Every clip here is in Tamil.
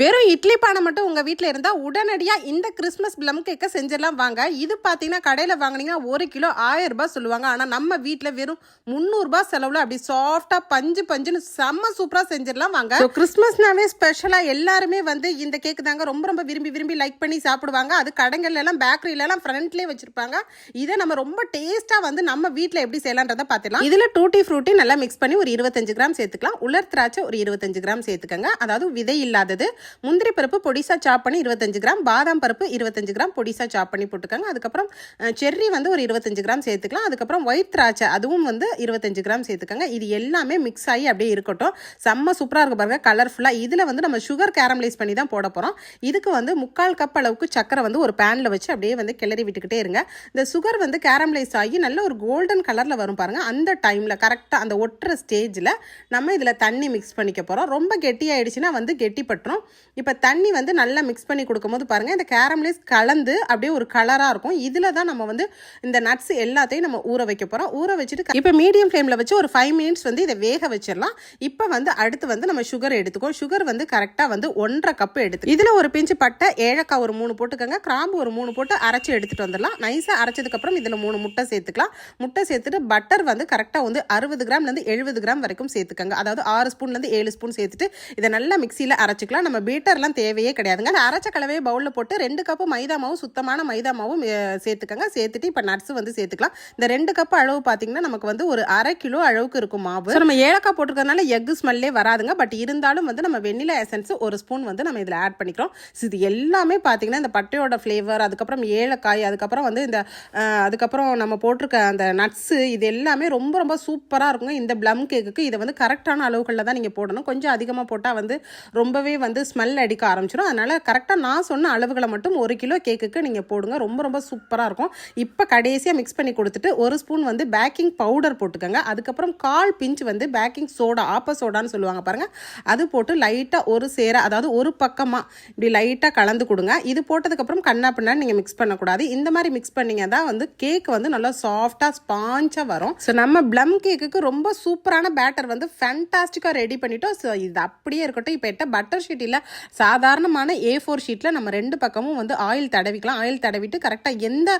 வெறும் இட்லி பானை மட்டும் உங்கள் வீட்டில் இருந்தால் உடனடியாக இந்த கிறிஸ்மஸ் ப்ளம் கேக்கை செஞ்சிடலாம். வாங்க இது பார்த்தீங்கன்னா கடையில் வாங்குனீங்கன்னா ஒரு கிலோ ஆயிரம் ரூபாய் சொல்லுவாங்க. ஆனால் நம்ம வீட்டில் வெறும் முந்நூறுபா செலவில் அப்படி சாஃப்டாக பஞ்சு பஞ்சுன்னு செம்ம சூப்பராக செஞ்சிடலாம். வாங்க. கிறிஸ்மஸ்னாவே ஸ்பெஷலாக எல்லாருமே வந்து இந்த கேக்கு தாங்க ரொம்ப ரொம்ப விரும்பி விரும்பி லைக் பண்ணி சாப்பிடுவாங்க. அது கடைகள்ல எல்லாம் பேக்கரியில எல்லாம் ஃப்ரண்ட்லேயே வச்சிருப்பாங்க. இதை நம்ம ரொம்ப டேஸ்ட்டாக வந்து நம்ம வீட்டில் எப்படி செய்யலான்றதை பார்த்துக்கலாம் இதில் டூட்டி ஃப்ரூட்டி நல்லா மிக்ஸ் பண்ணி ஒரு இருபத்தஞ்சு கிராம் சேர்த்துக்கலாம். உலர் திராட்சை ஒரு இருபத்தஞ்சு கிராம் சேர்த்துக்கங்க. அதாவது விதை இல்லாதது. முந்திரி பருப்பு பொடிசா சாப் பண்ணி இருபத்தஞ்சு கிராம் பாதாம் பருப்பு இருபத்தஞ்சு கிராம் பொடிசா சாப் பண்ணி போட்டுக்கோங்க. அதுக்கப்புறம் செர்ரி வந்து ஒரு இருபத்தஞ்சு கிராம் சேர்த்துக்கலாம். அதுக்கப்புறம் ஒயிட் திராட்சை அதுவும் வந்து இருபத்தஞ்சு கிராம் சேர்த்துக்கோங்க. இது எல்லாமே மிக்ஸ் ஆகி அப்படியே இருக்கட்டும். செம்ம சூப்பராக இருக்கும் பாருங்க கலர்ஃபுல்லாக இதில் வந்து நம்ம சுகர் கேரமலைஸ் பண்ணி தான் போட போகிறோம் இதுக்கு வந்து முக்கால் கப் அளவுக்கு சக்கரை வந்து ஒரு பேனில் வச்சு அப்படியே வந்து கிளறி விட்டுக்கிட்டே இருங்க. இந்த சுகர் வந்து கேரமலைஸ் ஆகி நல்ல ஒரு கோல்டன் கலரில் வரும் பாருங்க. அந்த டைமில் கரெக்டாக அந்த ஒட்டுற ஸ்டேஜில் நம்ம இதில் தண்ணி மிக்ஸ் பண்ணிக்க போகிறோம் ரொம்ப கெட்டியாயிடுச்சுன்னா வந்து கெட்டிப்பட்டுரும். இப்போ தண்ணி வந்து நல்லா மிக்ஸ் பண்ணி கொடுக்கும்போது பாருங்கள் இந்த கேரம்லேஸ் கலந்து அப்படியே ஒரு கலராக இருக்கும். இதில் தான் நம்ம வந்து இந்த நட்ஸ் எல்லாத்தையும் நம்ம ஊற வைக்க போகிறோம் ஊற வச்சுட்டு இப்போ மீடியம் ஃப்ளேமில் வச்சு ஒரு ஃபைவ் மினிட்ஸ் வந்து இதை வேக வச்சிடலாம். இப்போ வந்து அடுத்து வந்து நம்ம சுகர் எடுத்துக்கோ சுகர் வந்து கரெக்டாக வந்து ஒன்றரை கப் எடுத்து இதில் ஒரு பிஞ்சு பட்டை ஏலக்காய் ஒரு மூணு போட்டுக்கோங்க. கிராம்பு ஒரு மூணு போட்டு அரைச்சி எடுத்துகிட்டு வந்துடலாம். நைஸாக அரைச்சதுக்கப்புறம் இதில் மூணு முட்டை சேர்த்துக்கலாம். முட்டை சேர்த்துட்டு பட்டர் வந்து கரெக்டாக வந்து அறுபது கிராம்லேருந்து எழுபது கிராம் வரைக்கும் சேர்த்துக்கோங்க. அதாவது ஆறு ஸ்பூன்லேருந்து ஏழு ஸ்பூன் சேர்த்துட்டு இதை நல்லா மிக்சியில் அரைச்சிக்கலாம். நம்ம பீட்டர்லாம் தேவையே கிடையாதுங்க. அந்த அரைச்ச கலவையை பவுலில் போட்டு ரெண்டு கப்பு மைதா மாவும் சுத்தமான மைதா மாவும் சேர்த்துக்கங்க. சேர்த்துட்டு இப்போ நட்ஸ் வந்து சேர்த்துக்கலாம். இந்த ரெண்டு கப்பு அளவு பார்த்தீங்கன்னா நமக்கு வந்து ஒரு அரை கிலோ அளவுக்கு இருக்கும் மாவு. நம்ம ஏலக்காய் போட்டிருக்கறதுனால எக் ஸ்மெல்லே வராதுங்க. பட் இருந்தாலும் வந்து நம்ம வெண்ணிலா எசன்ஸ் ஒரு ஸ்பூன் வந்து நம்ம இதில் ஆட் பண்ணிக்கிறோம். இது எல்லாமே பார்த்தீங்கன்னா இந்த பட்டையோட ஃப்ளேவர் அதுக்கப்புறம் ஏலக்காய் அதுக்கப்புறம் வந்து இந்த அதுக்கப்புறம் நம்ம போட்டிருக்க அந்த நட்ஸு இது எல்லாமே ரொம்ப ரொம்ப சூப்பராக இருக்குங்க. இந்த ப்ளம் கேக்குக்கு இதை வந்து கரெக்டான அளவுகளில் தான் நீங்கள் போடணும். கொஞ்சம் அதிகமாக போட்டால் வந்து ரொம்பவே வந்து ஸ்மெல் அடிக்க ஆரம்பிச்சிடும் அதனால் கரெக்டாக நான் சொன்ன அளவுகளை மட்டும் ஒரு கிலோ கேக்குக்கு நீங்கள் போடுங்க. ரொம்ப ரொம்ப சூப்பராக இருக்கும். இப்போ கடைசியாக மிக்ஸ் பண்ணி கொடுத்துட்டு ஒரு ஸ்பூன் வந்து பேக்கிங் பவுடர் போட்டுக்கோங்க. அதுக்கப்புறம் கால் பிஞ்ச் வந்து பேக்கிங் சோடா ஆப்ப சோடான்னு சொல்லுவாங்க பாருங்கள் அது போட்டு லைட்டாக ஒரு சேர அதாவது ஒரு பக்கமாக இப்படி லைட்டாக கலந்து கொடுங்க. இது போட்டதுக்கப்புறம் கண்ணா பின்னாடி நீங்கள் மிக்ஸ் பண்ணக்கூடாது. இந்த மாதிரி மிக்ஸ் பண்ணீங்க தான் வந்து கேக் வந்து நல்லா சாஃப்டாக ஸ்பாஞ்சாக வரும். ஸோ நம்ம ப்ளம் கேக்குக்கு ரொம்ப சூப்பரான பேட்டர் வந்து ஃபேண்டாஸ்டிக்காக ரெடி பண்ணிட்டோம். ஸோ இது அப்படியே இருக்கட்டும். இப்போ எட்ட பட்டர் ஷீட்டில் சாதாரணமான ஏ ஃபோர் ஷீட்டில் நம்ம ரெண்டு பக்கமும் வந்து ஆயில் தடவிக்கலாம். ஆயில் தடவிட்டு கரெக்டாக எந்த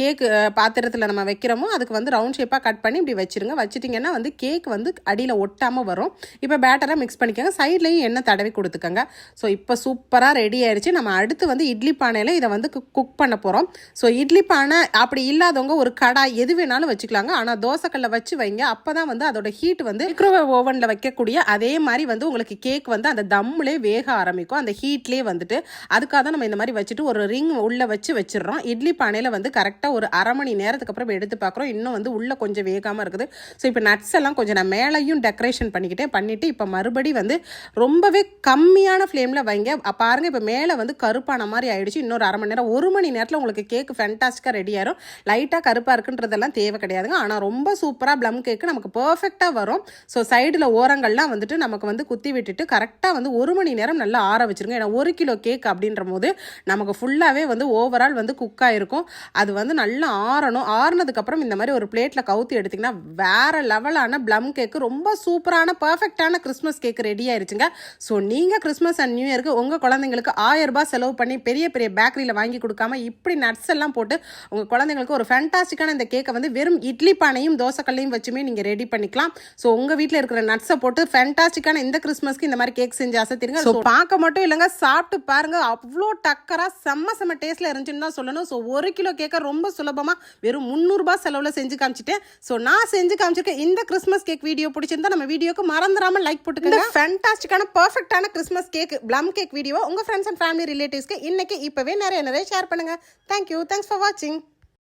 கேக் பாத்திரத்தில் நம்ம வைக்கிறோமோ அதுக்கு வந்து ரவுண்ட் ஷேப்பாக கட் பண்ணி இப்படி வச்சுருங்க. வச்சுட்டிங்கன்னா வந்து கேக் வந்து அடியில் ஒட்டாமல் வரும். இப்போ பேட்டரை மிக்ஸ் பண்ணிக்கோங்க. சைட்லேயும் எண்ணெய் தடவி கொடுத்துக்கோங்க. ஸோ இப்போ சூப்பராக ரெடி ஆயிடுச்சு நம்ம அடுத்து வந்து இட்லி பானையில் இதை வந்து குக் பண்ண போகிறோம் ஸோ இட்லி பானை அப்படி இல்லாதவங்க ஒரு கடாய் எது வேணாலும் வச்சுக்கலாங்க. ஆனால் தோசைக்கல்ல வச்சு வைங்க. அப்போ தான் வந்து அதோட ஹீட் வந்து மைக்ரோவேவ் ஓவனில் வைக்கக்கூடிய அதே மாதிரி வந்து உங்களுக்கு கேக் வந்து அந்த தம்முலே வேக ஆரம்பிக்கும். அந்த ஹீட்லேயே வந்துட்டு அதுக்காக தான் நம்ம இந்த மாதிரி வச்சுட்டு ஒரு ரிங் உள்ளே வச்சு வச்சிடுறோம். இட்லி பானையில் வந்து கரெக்டாக ஒரு அரை மணி நேரத்துக்கு அப்புறம் எடுத்து பார்க்குறோம். இன்னும் வந்து உள்ளே கொஞ்சம் வேகாமல் இருக்குது. ஸோ இப்போ நட்ஸ் எல்லாம் கொஞ்சம் நான் மேலேயும் டெக்கரேஷன் பண்ணிக்கிட்டேன். பண்ணிவிட்டு இப்போ மறுபடி வந்து ரொம்பவே கம்மியான ஃப்ளேமில் வைங்க. பாருங்கள் பாருங்க இப்போ மேலே வந்து கருப்பான மாதிரி ஆயிடுச்சு. இன்னொரு அரை மணி நேரம் ஒரு மணி நேரத்தில் உங்களுக்கு கேக்கு ஃபென்டாஸ்டிக்காக ரெடி ஆயிரும். லைட்டாக கருப்பாக இருக்குன்றதெல்லாம் தேவை கிடையாதுங்க. ஆனால் ரொம்ப சூப்பராக ப்ளம் கேக்கு நமக்கு பர்ஃபெக்டாக வரும். ஸோ சைடில் ஓரங்கள்லாம் வந்துட்டு நமக்கு வந்து குத்தி விட்டுட்டு கரெக்டாக வந்து ஒரு மணி நேரம் நல்லா ஆற வச்சிருங்க. ஏன்னா ஒரு கிலோ கேக் அப்படின்ற போது நமக்கு ஃபுல்லாகவே வந்து ஓவரால் வந்து குக் ஆகிருக்கும் அது வந்து நல்லா ஆறணும். ஆறுனதுக்கப்புறம் இந்த மாதிரி ஒரு பிளேட்டில் கவுத்தி எடுத்திங்கன்னா வேற லெவலான ப்ளம் கேக்கு ரொம்ப சூப்பரான பர்ஃபெக்டான கிறிஸ்மஸ் கேக்கு ரெடி ஆயிருச்சுங்க. ஸோ நீங்கள் கிறிஸ்மஸ் அண்ட் நியூ இயருக்கு உங்கள் குழந்தைங்களுக்கு ஆயிரம் ரூபாய் செலவு பண்ணி பெரிய பெரிய பேக்கரியில் வாங்கி கொடுக்காம இப்படி நட்ஸ் எல்லாம் போட்டு உங்கள் குழந்தைங்களுக்கு ஒரு ஃபேண்டாஸ்டிக்கான இந்த கேக்கை வந்து வெறும் இட்லி பானையும் தோசைக்கல்லையும் வச்சுமே நீங்கள் ரெடி பண்ணிக்கலாம். ஸோ உங்கள் வீட்டில் இருக்கிற நட்ஸை போட்டு ஃபேண்டாஸ்டிக்கான இந்த கிறிஸ்மஸ்க்கு இந்த மாதிரி கேக் செஞ்சு அசத்திருங்க ஸோ பார்க்க மட்டும் இல்லைங்க சாப்பிட்டு பாருங்க அவ்வளோ டக்கராக செம்ம செம்ம டேஸ்ட்டில் இருந்துச்சுன்னு தான் சொல்லணும். ஸோ ஒரு கிலோ கேக்கை ரொம்ப சுலபமாக வெறும் முந்நூறுபா செலவில் செஞ்சு காமிச்சிட்டேன். ஸோ நான் செஞ்சு காமிச்சிருக்கேன் இந்த கிறிஸ்மஸ் கேக் வீடியோ பிடிச்சிருந்தா நம்ம வீடியோக்கு மறந்துடாம லைக் போட்டுக்கோங்க. ஃபேண்டாஸ்டிக்கான பர்ஃபெக்டான Christmas cake plum cake video உங்கள் ஃப்ரெண்ட்ஸ் அண்ட் ஃபேமிலி ரிலேட்டிவ்ஸ்க்கு இன்னைக்கு இப்போவே நிறைய நிறைய ஷேர் பண்ணுங்க. தேங்க்யூ தேங்க்ஸ் ஃபார் வாட்சிங்